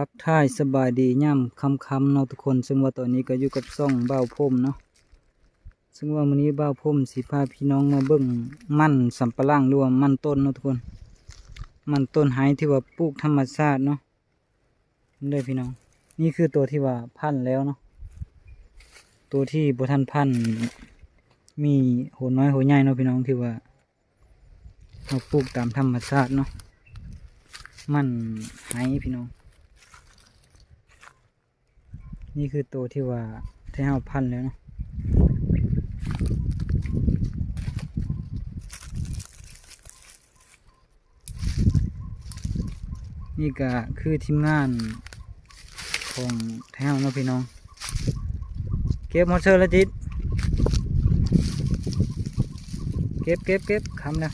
ทักทายสบายดีย่ำคำคำเนาะทุกคน ซึ่งว่าตอนนี้ก็อยู่กับซ่องเบ้าพรมเนาะซึ่งว่ามื้อนี้เบ้าพรมสิพาพี่น้องมาเบิ่งมันสำปะหลังรว่ามันต้นเนาะทุกคน มันต้นไห้ที่ว่าปลูกธรรมชาติเนาะนี่เลยพี่น้อง นี่คือตัวที่ว่าพันแล้วเนาะตัวที่บ่ทันพันมีโหน้อยโหใหญ่เนาะพี่น้องที่ว่าเราปลูกตามธรรมชาติเนาะมันไห้พี่น้อง นี่คือตัวที่ว่าที่เฮาพันแล้วเนาะนี่ก็คือทีมงานของแถวนะพี่น้อง เก็บมดเชอร์ล้วจิต เก็บเก็บเก็บคำนะ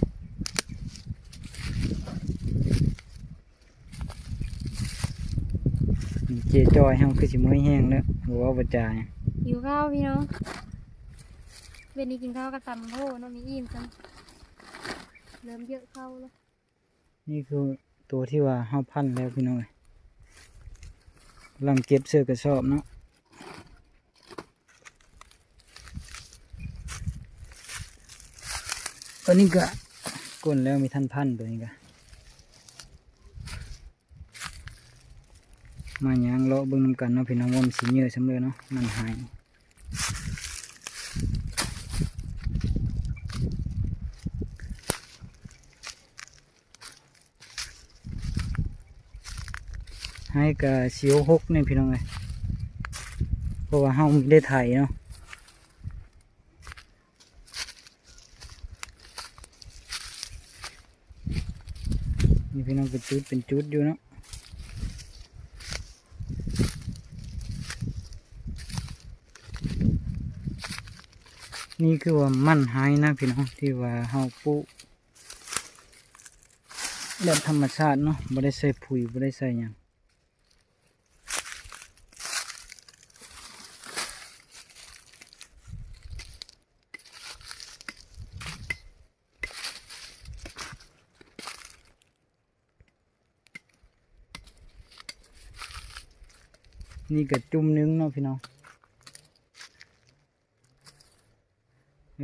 เจจอยเฮาคือสิมื้อแห้งแล้วหัวบ่จ่ายหิวข้าวพี่น้องเวนนี้กินข้าวกับตำโพเน้องมีอิ่มจังเริ่มเยอะเข้าแล้วนี่คือตัวที่ว่าเฮาพันแล้วพี่น้องเอ้ยกำลังเก็บเสื้อกระสอบเนาะตัวนี้ก็กลนแล้วมีท่านพันตัวนี้ก็ มาย่างเลาะเบิ่งนำกันเนาะพี่น้องว่ามันสีเยอะสำเลยเนาะมันหายให้กับเสียวหกเนี่ยพี่น้องเลยเพราะว่าเฮาไม่ได้ถ่ายเนาะนี่พี่น้องเป็นจุดเป็นจุดอยู่เนาะ นี่คือว่ามันหายนะพี่น้องที่ว่าเฮาปลูกแบบธรรมชาติเนาะไม่ได้ใส่ปุ๋ยไม่ได้ใส่ยังนี่ก็จุ่มหนึงเนาะพี่น้อง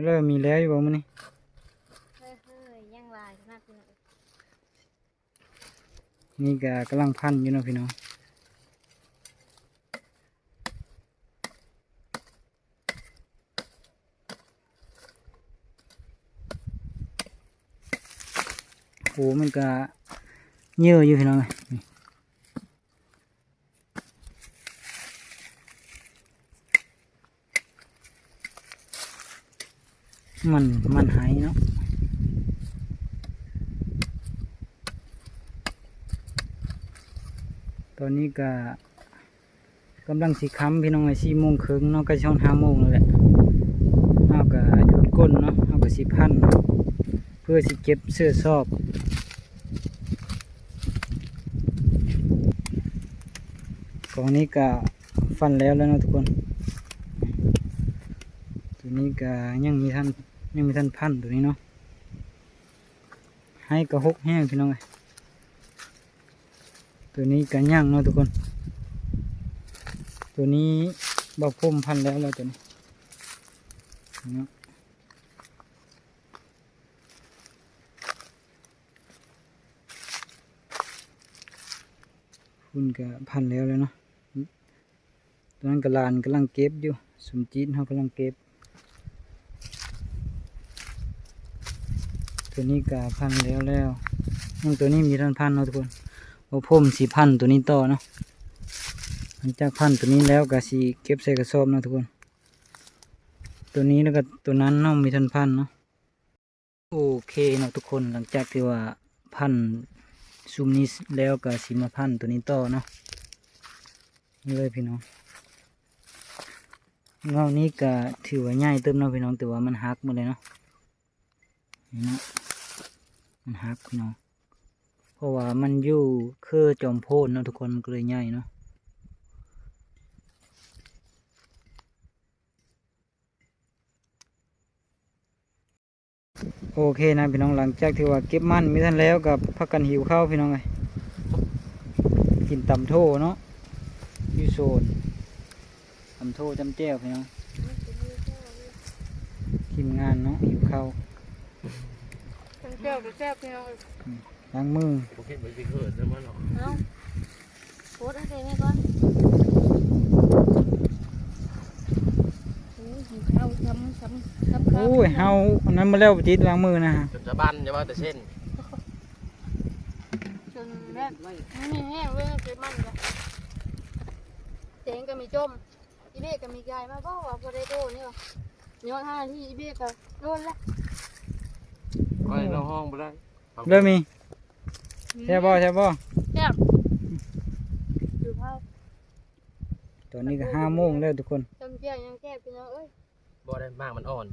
แล้วมีแล้วอยู่บ่มื้อนี้เฮ้ยเฮ้ยย่างลายมากพี่น้องนี่ก็กำลังพันอยู่เนาะพี่น้องโหมันก็เยอะอยู่พี่น้องเอ้ย มันมันหายเนาะตอนนี้ก็กำลังสีค้ำพี่น้องไอ้สี่โมงครึ่งเนาะก็ช่องห้าโมงแล้วแหละเอาก็หยุดก้นเนาะเอาก็สิพันเพื่อสิเก็บเสื้อซอบกองนี้ก็ฟันแล้วแล้วนะทุกคนตัวนี้ก็ยังมีท่าน ยังมีท่านพันตัวนี้เนาะให้กระหกแห้งพี่น้องเอ้ยตัวนี้กันย่างเนาะทุกคน ตัวนี้บาพุ่มพันแล้วแล้วตัวนี้เนาะคุณก็พันแล้วเลยเนาะตัวนั้นกระลานกำลังเก็บอยู่สมจีนเขากำลังเก็บ ตัวนี้ก็พันแล้วแล้วยังตัวนี้มีท่านพันเนาะทุกคนพอพ่มสีพันตัวนี้ต่อเนาะหลังจากพันตัวนี้แล้วก็สีเก็บใส่กระสอบเนาะทุกคน ตัวนี้แล้วก็ตัวนั้นเนาะมีทันพันเนาะโอเคเนาะทุกคนหลังจากที่ว่าพันซุมนี้แล้วก็สีมาพันตัวนี้ต่อเนาะนี่เลยพี่น้องเงานี้ก็ถือว่าง่ายเติมเนาะพี่น้องแต่ว่ามันหักหมดเลยเนาะนี่นะ มันหักพี่น้องเพราะว่ามันอยู่คือจอมโพนเนาะทุกคนมันก็เลยใหญ่เนาะโอเคนะพี่น้องหลังจากที่ว่าเก็บมันมีท่านแล้วกับพักกันหิวข้าวพี่น้องไงกินตำโทเนาะยู่โซนตำโทจำแจ้วพี่น้องทีมงานเนาะอยู่เข้าว แก้วกับแก้วพี่น้องล้างมือผมคิดว่าจะเกิดแล้วมันหรอกเอ้าโพสให้เด็กก่อนโอ้ยหิวข้าวช้ำช้ำช้ำข้าวโอ้ยเฮาอันนั้นมาแล้วปฏิดล้างมือนะฮะจนจะบันจะว่าแต่เช่นจนแม่นี่แห้งเว้ยเก็บมันจ้ะเจ๋งก็มีจมอีเบ้ก็มีกายมาก็ว่าพอได้โดนี่หรอย้อนห้านาที่อีเบ้ก็โดนละ ไว้เราห้องไปได้เริ่มมีใช่บ่ใช่บ่แก้วดูภาพตอนนี้ก็ห้าโมงแล้วทุกคนจำเจียยังแก้พี่น้องเอ้ยบ่ได้มากมันอ่อน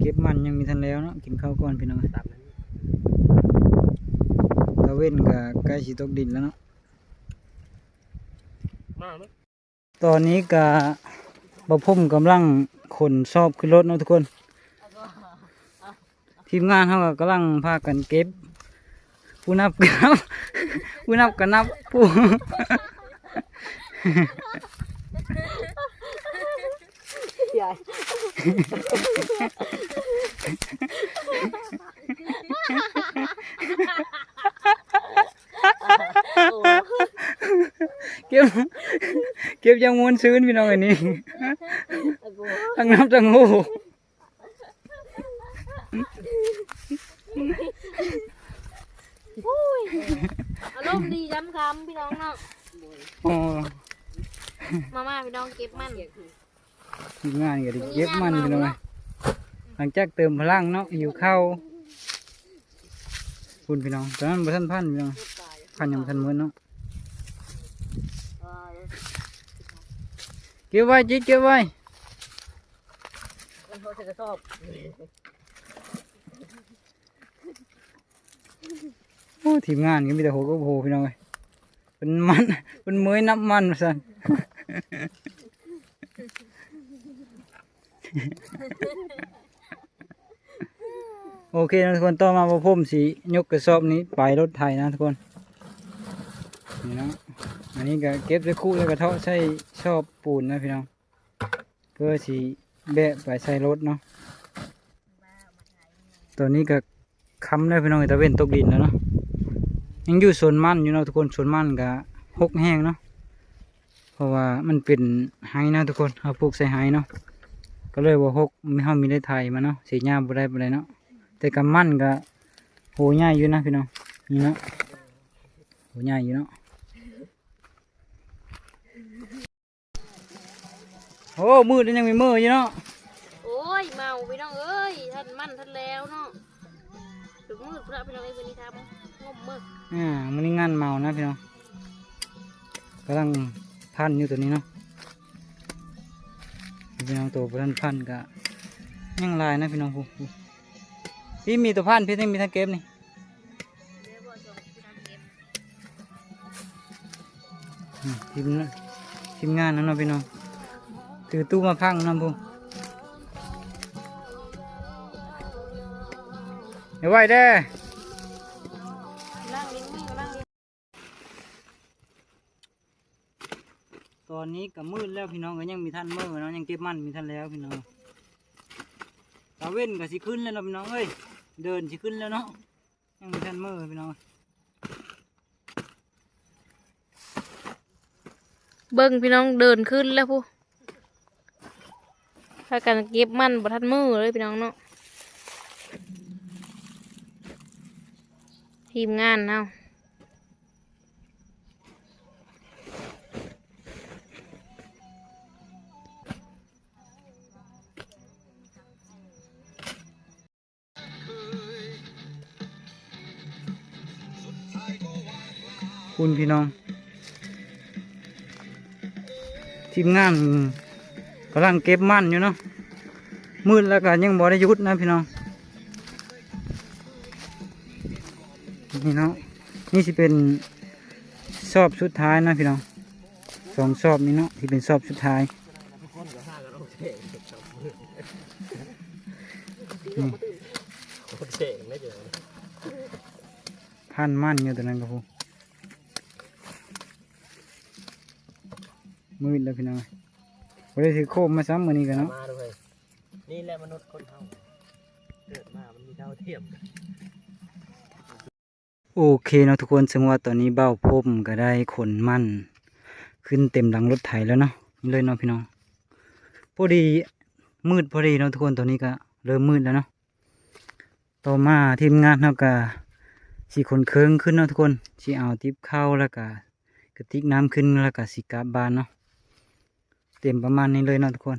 เก็บมันยังมีทันแล้วเนาะกินข้าวก่อนพี่น้องตามนั้นตะเว้นก็ใกล้สิตกดินแล้วเนาะมากไหมตอนนี้ก็บ่พุ่มกำลังขนสอบขึ้นรถเนาะทุกคน ทีมงานเขาก็กำลังพากันเก็บ ผู้นับก็นับ ผู้นับก็นับผู้ ใหญ่เก็บเก็บยังมวนซื้นพี่น้องอันนี้ ทั้งนับทั้งงู อารมณ์ดีย้ำคำพี่น้องเนาะอ๋อมาม่าพี่น้องเก็บมันทีมงานก็ได้เก็บมันพี่น้องหลังจากเติมพลังเนาะอยู่เข้าวคุณพี่น้องตอนนั้นบ่ทันพันพี่น้องพันยังทันหมื้อเนาะเก็บไว้จิเก็บไว้มันเขาจะชอบโอ้ทีมงานก็มีแต่โหก็โหพี่น้องเอ้ย เป็นมันเป็นเมยนับมันว่าซั่นโอเคนะทุกคนต่อมาพอผมสียกกระสอบนี้ไปรถไถนะทุกคนนี่นะอันนี้ก็เก็บใส่คู่แล้วก็เทาะใส่ชอบปูนนะพี่น้องเพื่อสีแบะไปใส่รถเนาะตอนนี้ก็ค้ำแล้วพี่น้องตะเวนตกดินแล้วเนาะ ยังอยู่สวนมันอยู่เนาะทุกคนสวนมันก็หกแห้งเนาะเพราะว่ามันเป็นไฮนะทุกคนเอาปลูกใส่ไฮเนาะก็เลยว่าหกไม่เฮามีได้ไทยมาเนาะเสียหญ้าบ่ได้บ่ได้เนาะแต่กำมันก็โหใหญ่อยู่นะพี่น้องนี่เนาะโหใหญ่อยู่เนาะโอ้มืดแล้วยังมีมืออยู่เนาะโอ้ยเมาพี่น้องเอ้ยท่านมันท่านแล้วเนาะถึงมืดพระพี่น้องเอ้ยวันนี้ทำ อ่ามันนี่งานเมานะพี่น้องกำลังพันอยู่ตัวนี้เนาะพี่น้องตัวพันพันก็ยังลายนะพี่น้องผู้พี่มีตัวพันพี่ต้องมีทั้งเก็บนี่เดี๋ยวบอกจบพี่น้องเก็บอืมทีมทีมงานนั่นเนาะพี่น้องถือตู้มาพังนำพูเดี๋ยวไว้เด้ อนนี้ก็มืดแล้วพี่น้องก็ยังมีท่านมือเนาะยังเก็บมันมีท่านแล้วพี่น้องตาเว้นก็สิขึ้นแล้วเนาะพี่น้องเอ้ยเดินสิขึ้นแล้วเนาะยังมีท่านมือพี่น้องเบิ้งพี่น้องเดินขึ้นแล้วผู้พากันเก็บมันบทัดมือเลยพี่น้องเนาะทีมงานเนาะ คุณพี่น้อง ทีมงานกำลังเก็บมันอยู่เนาะมืดแล้วก็ยังบ่ได้หยุดนะพี่น้องนี่เนาะนี่สิเป็นสอบสุดท้ายนะพี่น้องสองสอบนี้เนาะที่เป็นสอบสุดท้ายทุกคนก็ห้ากันโอเคจับมือนี่โอเคไม่เจอพันมันอยู่ตัวนั้นครับผม มืดแล้วพี่น้องบ่ได้ถือโคมมาซ้ำมื้อนี้กันเนาะมาด้วยนี่แหละมนุษย์คนเฮาเกิดมา มันมีเท่าเทียมกันโอเคเนาะทุกคนซึ่งว่าตอนนี้เบ้าพมก็ได้ขนมันขึ้นเต็มหลังรถไถแล้วเนาะนี่เลยเนาะพี่น้องพอดีมืดพอดีเนาะทุกคนตอนนี้ก็เริ่มมืดแล้วเนาะต่อมาทีมงานเนาะก็สีขนเคืองขึ้นเนาะทุกคนสีเอาทิปเข้าแล้วก็กระติกน้ำขึ้นแล้วก็สีกลับบานเนาะ เต็มประมาณนี้เลยเนาะทุกคน